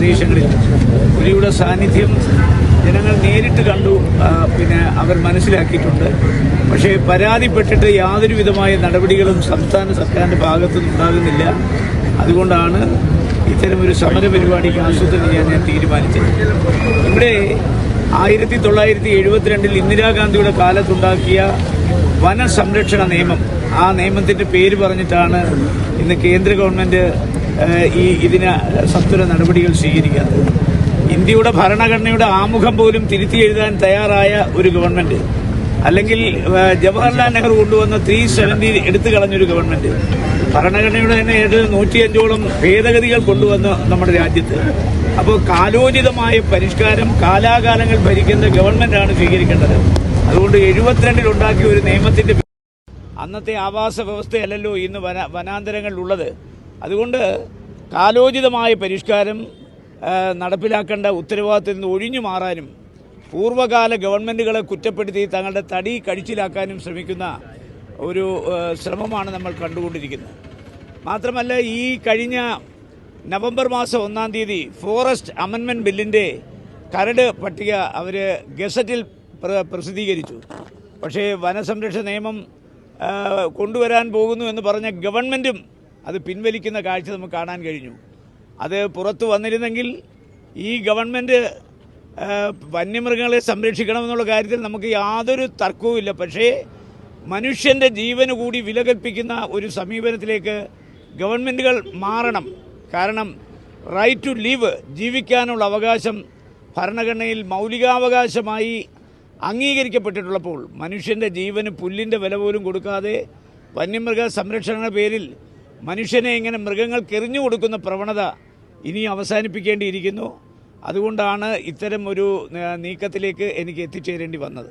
പ്രദേശങ്ങളിൽ പുലിയുടെ സാന്നിധ്യം ജനങ്ങൾ നേരിട്ട് കണ്ടു പിന്നെ അവർ മനസ്സിലാക്കിയിട്ടുണ്ട്. പക്ഷേ പരാതിപ്പെട്ടിട്ട് യാതൊരു വിധമായ നടപടികളും സംസ്ഥാന സർക്കാരിന്റെ ഭാഗത്തു ഉണ്ടാകുന്നില്ല അതുകൊണ്ടാണ് ഇത്തരമൊരു സമര പരിപാടിക്ക് ആസൂത്രണം ചെയ്യാൻ ഞാൻ തീരുമാനിച്ചത്. ഇവിടെ ആയിരത്തി തൊള്ളായിരത്തി എഴുപത്തിരണ്ടിൽ ഇന്ദിരാഗാന്ധിയുടെ കാലത്തുണ്ടാക്കിയ വനസംരക്ഷണ നിയമം ആ നിയമത്തിന്റെ പേര് പറഞ്ഞിട്ടാണ് ഇന്ന് കേന്ദ്ര ഗവൺമെന്റ് ഏഹ്, ഈ ഇതിന് സത്വര നടപടികൾ സ്വീകരിക്കാത്തത് ഇന്ത്യയുടെ ഭരണഘടനയുടെ ആമുഖം പോലും തിരുത്തി എഴുതാൻ തയ്യാറായ ഒരു ഗവൺമെന്റ് അല്ലെങ്കിൽ ജവഹർലാൽ നെഹ്റു കൊണ്ടുവന്ന ത്രീ സെവന്റി എടുത്തു കളഞ്ഞൊരു ഗവൺമെന്റ് ഭരണഘടനയുടെ തന്നെ ഏഴ് നൂറ്റിയഞ്ചോളം ഭേദഗതികൾ കൊണ്ടുവന്ന് നമ്മുടെ രാജ്യത്ത്. അപ്പോൾ കാലോചിതമായ പരിഷ്കാരം കാലാകാലങ്ങൾ ഭരിക്കുന്ന ഗവൺമെന്റാണ് സ്വീകരിക്കേണ്ടത്. അതുകൊണ്ട് എഴുപത്തിരണ്ടിൽ ഉണ്ടാക്കിയ ഒരു നിയമത്തിന്റെ അന്നത്തെ ആവാസ വ്യവസ്ഥയല്ലല്ലോ ഇന്ന് വന വനാന്തരങ്ങളിലുള്ളത്. അതുകൊണ്ട് കാലോചിതമായ പരിഷ്കാരം നടപ്പിലാക്കേണ്ട ഉത്തരവാദിത്തത്തിൽ നിന്ന് ഒഴിഞ്ഞു മാറാനും പൂർവകാല ഗവൺമെന്റുകളെ കുറ്റപ്പെടുത്തി തങ്ങളുടെ തടി കഴിച്ചിലാക്കാനും ശ്രമിക്കുന്ന ഒരു ശ്രമമാണ് നമ്മൾ കണ്ടുകൊണ്ടിരിക്കുന്നത്. മാത്രമല്ല ഈ കഴിഞ്ഞ നവംബർ മാസം ഒന്നാം തീയതി ഫോറസ്റ്റ് അമെൻമെന്റ് ബില്ലിന്റെ കരട് പട്ടിക അവർ ഗസറ്റിൽ പ്രസിദ്ധീകരിച്ചു. പക്ഷേ വനസംരക്ഷണ നിയമം കൊണ്ടുവരാൻ പോകുന്നു എന്ന് പറഞ്ഞ ഗവൺമെന്റും അത് പിൻവലിക്കുന്ന കാഴ്ച നമുക്ക് കാണാൻ കഴിഞ്ഞു. അത് പുറത്തു വന്നിരുന്നെങ്കിൽ ഈ ഗവൺമെന്റ് വന്യമൃഗങ്ങളെ സംരക്ഷിക്കണമെന്നുള്ള കാര്യത്തിൽ നമുക്ക് യാതൊരു തർക്കവുമില്ല പക്ഷേ മനുഷ്യന്റെ ജീവന് കൂടി വിലകൽപ്പിക്കുന്ന ഒരു സമീപനത്തിലേക്ക് ഗവൺമെന്റുകൾ മാറണം. കാരണം റൈറ്റ് ടു ലീവ് ജീവിക്കാനുള്ള അവകാശം ഭരണഘടനയിൽ മൗലികാവകാശമായി അംഗീകരിക്കപ്പെട്ടിട്ടുള്ളപ്പോൾ മനുഷ്യന്റെ ജീവന് പുല്ലിന്റെ വില പോലും കൊടുക്കാതെ വന്യമൃഗ സംരക്ഷണ പേരിൽ മനുഷ്യനെ ഇങ്ങനെ മൃഗങ്ങൾക്ക് എറിഞ്ഞു കൊടുക്കുന്ന പ്രവണത ഇനി അവസാനിപ്പിക്കേണ്ടിയിരിക്കുന്നു. അതുകൊണ്ടാണ് ഇത്തരം ഒരു നീക്കത്തിലേക്ക് എനിക്ക് എത്തിച്ചേരേണ്ടി വന്നത്.